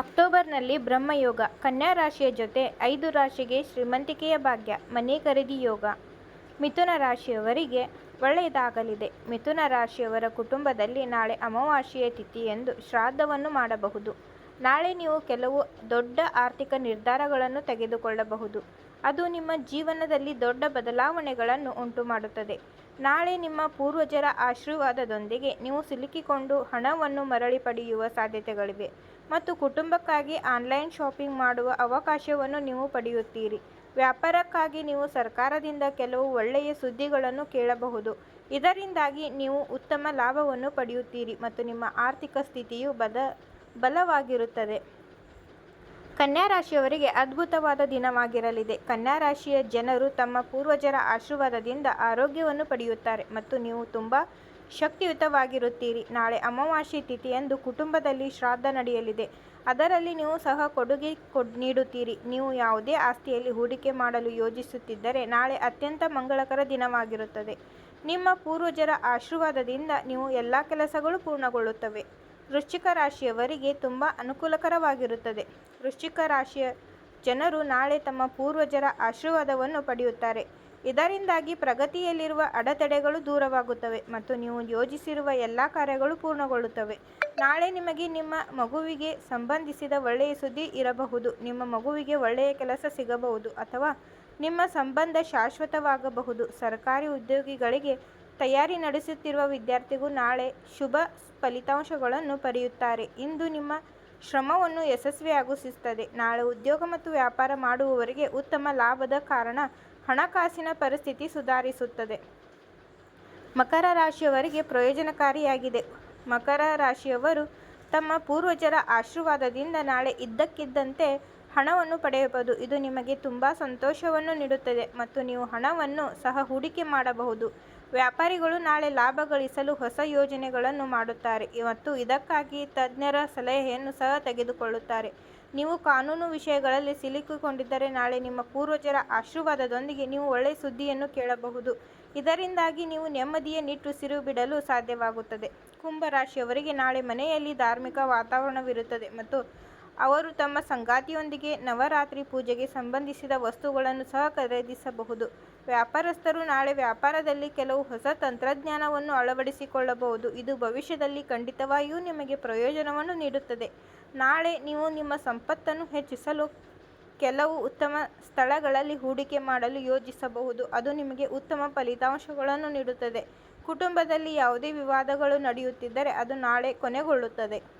ಅಕ್ಟೋಬರ್ನಲ್ಲಿ ಬ್ರಹ್ಮಯೋಗ, ಕನ್ಯಾ ರಾಶಿಯ ಜೊತೆ ಐದು ರಾಶಿಗೆ ಶ್ರೀಮಂತಿಕೆಯ ಭಾಗ್ಯ, ಮನೆ ಖರೀದಿ ಯೋಗ. ಮಿಥುನ ರಾಶಿಯವರಿಗೆ ಒಳ್ಳೆಯದಾಗಲಿದೆ. ಮಿಥುನ ರಾಶಿಯವರ ಕುಟುಂಬದಲ್ಲಿ ನಾಳೆ ಅಮಾವಾಸ್ಯೆಯ ತಿಥಿಯಂದು ಶ್ರಾದ್ದವನ್ನು ಮಾಡಬಹುದು. ನಾಳೆ ನೀವು ಕೆಲವು ದೊಡ್ಡ ಆರ್ಥಿಕ ನಿರ್ಧಾರಗಳನ್ನು ತೆಗೆದುಕೊಳ್ಳಬಹುದು. ಅದು ನಿಮ್ಮ ಜೀವನದಲ್ಲಿ ದೊಡ್ಡ ಬದಲಾವಣೆಗಳನ್ನು ಉಂಟುಮಾಡುತ್ತದೆ. ನಾಳೆ ನಿಮ್ಮ ಪೂರ್ವಜರ ಆಶೀರ್ವಾದದೊಂದಿಗೆ ನೀವು ಸಿಲುಕಿಕೊಂಡು ಹಣವನ್ನು ಮರಳಿ ಪಡೆಯುವ ಸಾಧ್ಯತೆಗಳಿವೆ ಮತ್ತು ಕುಟುಂಬಕ್ಕಾಗಿ ಆನ್ಲೈನ್ ಶಾಪಿಂಗ್ ಮಾಡುವ ಅವಕಾಶವನ್ನು ನೀವು ಪಡೆಯುತ್ತೀರಿ. ವ್ಯಾಪಾರಕ್ಕಾಗಿ ನೀವು ಸರ್ಕಾರದಿಂದ ಕೆಲವು ಒಳ್ಳೆಯ ಸುದ್ದಿಗಳನ್ನು ಕೇಳಬಹುದು. ಇದರಿಂದಾಗಿ ನೀವು ಉತ್ತಮ ಲಾಭವನ್ನು ಪಡೆಯುತ್ತೀರಿ ಮತ್ತು ನಿಮ್ಮ ಆರ್ಥಿಕ ಸ್ಥಿತಿಯು ಬದ, ಬಲವಾಗಿರುತ್ತದೆ. ಕನ್ಯಾ ರಾಶಿಯವರಿಗೆ ಅದ್ಭುತವಾದ ದಿನವಾಗಿರಲಿದೆ. ಕನ್ಯಾ ರಾಶಿಯ ಜನರು ತಮ್ಮ ಪೂರ್ವಜರ ಆಶೀರ್ವಾದದಿಂದ ಆರೋಗ್ಯವನ್ನು ಪಡೆಯುತ್ತಾರೆ ಮತ್ತು ನೀವು ತುಂಬ ಶಕ್ತಿಯುತವಾಗಿರುತ್ತೀರಿ. ನಾಳೆ ಅಮಾವಾಸ್ಯೆ ತಿಥಿಯಂದು ಕುಟುಂಬದಲ್ಲಿ ಶ್ರಾದ್ದ ನಡೆಯಲಿದೆ. ಅದರಲ್ಲಿ ನೀವು ಸಹ ಕೊಡುಗೆ ಕೊಡ್ ನೀಡುತ್ತೀರಿ. ನೀವು ಯಾವುದೇ ಆಸ್ತಿಯಲ್ಲಿ ಹೂಡಿಕೆ ಮಾಡಲು ಯೋಜಿಸುತ್ತಿದ್ದರೆ ನಾಳೆ ಅತ್ಯಂತ ಮಂಗಳಕರ ದಿನವಾಗಿರುತ್ತದೆ. ನಿಮ್ಮ ಪೂರ್ವಜರ ಆಶೀರ್ವಾದದಿಂದ ನೀವು ಎಲ್ಲ ಕೆಲಸಗಳು ಪೂರ್ಣಗೊಳ್ಳುತ್ತವೆ. ವೃಶ್ಚಿಕ ರಾಶಿಯವರಿಗೆ ತುಂಬ ಅನುಕೂಲಕರವಾಗಿರುತ್ತದೆ. ವೃಶ್ಚಿಕ ರಾಶಿಯ ಜನರು ನಾಳೆ ತಮ್ಮ ಪೂರ್ವಜರ ಆಶೀರ್ವಾದವನ್ನು ಪಡೆಯುತ್ತಾರೆ. ಇದರಿಂದಾಗಿ ಪ್ರಗತಿಯಲ್ಲಿರುವ ಅಡೆತಡೆಗಳು ದೂರವಾಗುತ್ತವೆ ಮತ್ತು ನೀವು ಯೋಜಿಸಿರುವ ಎಲ್ಲ ಕಾರ್ಯಗಳು ಪೂರ್ಣಗೊಳ್ಳುತ್ತವೆ. ನಾಳೆ ನಿಮಗೆ ನಿಮ್ಮ ಮಗುವಿಗೆ ಸಂಬಂಧಿಸಿದ ಒಳ್ಳೆಯ ಸುದ್ದಿ ಇರಬಹುದು. ನಿಮ್ಮ ಮಗುವಿಗೆ ಒಳ್ಳೆಯ ಕೆಲಸ ಸಿಗಬಹುದು ಅಥವಾ ನಿಮ್ಮ ಸಂಬಂಧ ಶಾಶ್ವತವಾಗಬಹುದು. ಸರ್ಕಾರಿ ಉದ್ಯೋಗಿಗಳಿಗೆ ತಯಾರಿ ನಡೆಸುತ್ತಿರುವ ವಿದ್ಯಾರ್ಥಿಗೂ ನಾಳೆ ಶುಭ ಫಲಿತಾಂಶಗಳನ್ನು ಪಡೆಯುತ್ತಾರೆ. ಇಂದು ನಿಮ್ಮ ಶ್ರಮವನ್ನು ಯಶಸ್ವಿಯಾಗಿಸುತ್ತದೆ. ನಾಳೆ ಉದ್ಯೋಗ ಮತ್ತು ವ್ಯಾಪಾರ ಮಾಡುವವರಿಗೆ ಉತ್ತಮ ಲಾಭದ ಕಾರಣ ಹಣಕಾಸಿನ ಪರಿಸ್ಥಿತಿ ಸುಧಾರಿಸುತ್ತದೆ. ಮಕರ ರಾಶಿಯವರಿಗೆ ಪ್ರಯೋಜನಕಾರಿಯಾಗಿದೆ. ಮಕರ ರಾಶಿಯವರು ತಮ್ಮ ಪೂರ್ವಜರ ಆಶೀರ್ವಾದದಿಂದ ನಾಳೆ ಇದ್ದಕ್ಕಿದ್ದಂತೆ ಹಣವನ್ನು ಪಡೆಯಬಹುದು. ಇದು ನಿಮಗೆ ತುಂಬ ಸಂತೋಷವನ್ನು ನೀಡುತ್ತದೆ ಮತ್ತು ನೀವು ಹಣವನ್ನು ಸಹ ಹೂಡಿಕೆ ಮಾಡಬಹುದು. ವ್ಯಾಪಾರಿಗಳು ನಾಳೆ ಲಾಭ ಗಳಿಸಲು ಹೊಸ ಯೋಜನೆಗಳನ್ನು ಮಾಡುತ್ತಾರೆ. ಮತ್ತು ಇದಕ್ಕಾಗಿ ತಜ್ಞರ ಸಲಹೆಯನ್ನು ಸಹ ತೆಗೆದುಕೊಳ್ಳುತ್ತಾರೆ. ನೀವು ಕಾನೂನು ವಿಷಯಗಳಲ್ಲಿ ಸಿಲುಕಿಕೊಂಡಿದ್ದರೆ ನಾಳೆ ನಿಮ್ಮ ಪೂರ್ವಜರ ಆಶೀರ್ವಾದದೊಂದಿಗೆ ನೀವು ಒಳ್ಳೆಯ ಸುದ್ದಿಯನ್ನು ಕೇಳಬಹುದು. ಇದರಿಂದಾಗಿ ನೀವು ನೆಮ್ಮದಿಯ ನಿಟ್ಟುಸಿರು ಬಿಡಲು ಸಾಧ್ಯವಾಗುತ್ತದೆ. ಕುಂಭ ರಾಶಿಯವರಿಗೆ ನಾಳೆ ಮನೆಯಲ್ಲಿ ಧಾರ್ಮಿಕ ವಾತಾವರಣವಿರುತ್ತದೆ ಮತ್ತು ಅವರು ತಮ್ಮ ಸಂಗಾತಿಯೊಂದಿಗೆ ನವರಾತ್ರಿ ಪೂಜೆಗೆ ಸಂಬಂಧಿಸಿದ ವಸ್ತುಗಳನ್ನು ಸಹ ಖರೀದಿಸಬಹುದು. ವ್ಯಾಪಾರಸ್ಥರು ನಾಳೆ ವ್ಯಾಪಾರದಲ್ಲಿ ಕೆಲವು ಹೊಸ ತಂತ್ರಜ್ಞಾನವನ್ನು ಅಳವಡಿಸಿಕೊಳ್ಳಬಹುದು. ಇದು ಭವಿಷ್ಯದಲ್ಲಿ ಖಂಡಿತವಾಗಿಯೂ ನಿಮಗೆ ಪ್ರಯೋಜನವನ್ನು ನೀಡುತ್ತದೆ. ನಾಳೆ ನೀವು ನಿಮ್ಮ ಸಂಪತ್ತನ್ನು ಹೆಚ್ಚಿಸಲು ಕೆಲವು ಉತ್ತಮ ಸ್ಥಳಗಳಲ್ಲಿ ಹೂಡಿಕೆ ಮಾಡಲು ಯೋಜಿಸಬಹುದು. ಅದು ನಿಮಗೆ ಉತ್ತಮ ಫಲಿತಾಂಶಗಳನ್ನು ನೀಡುತ್ತದೆ. ಕುಟುಂಬದಲ್ಲಿ ಯಾವುದೇ ವಿವಾದಗಳು ನಡೆಯುತ್ತಿದ್ದರೆ ಅದು ನಾಳೆ ಕೊನೆಗೊಳ್ಳುತ್ತದೆ.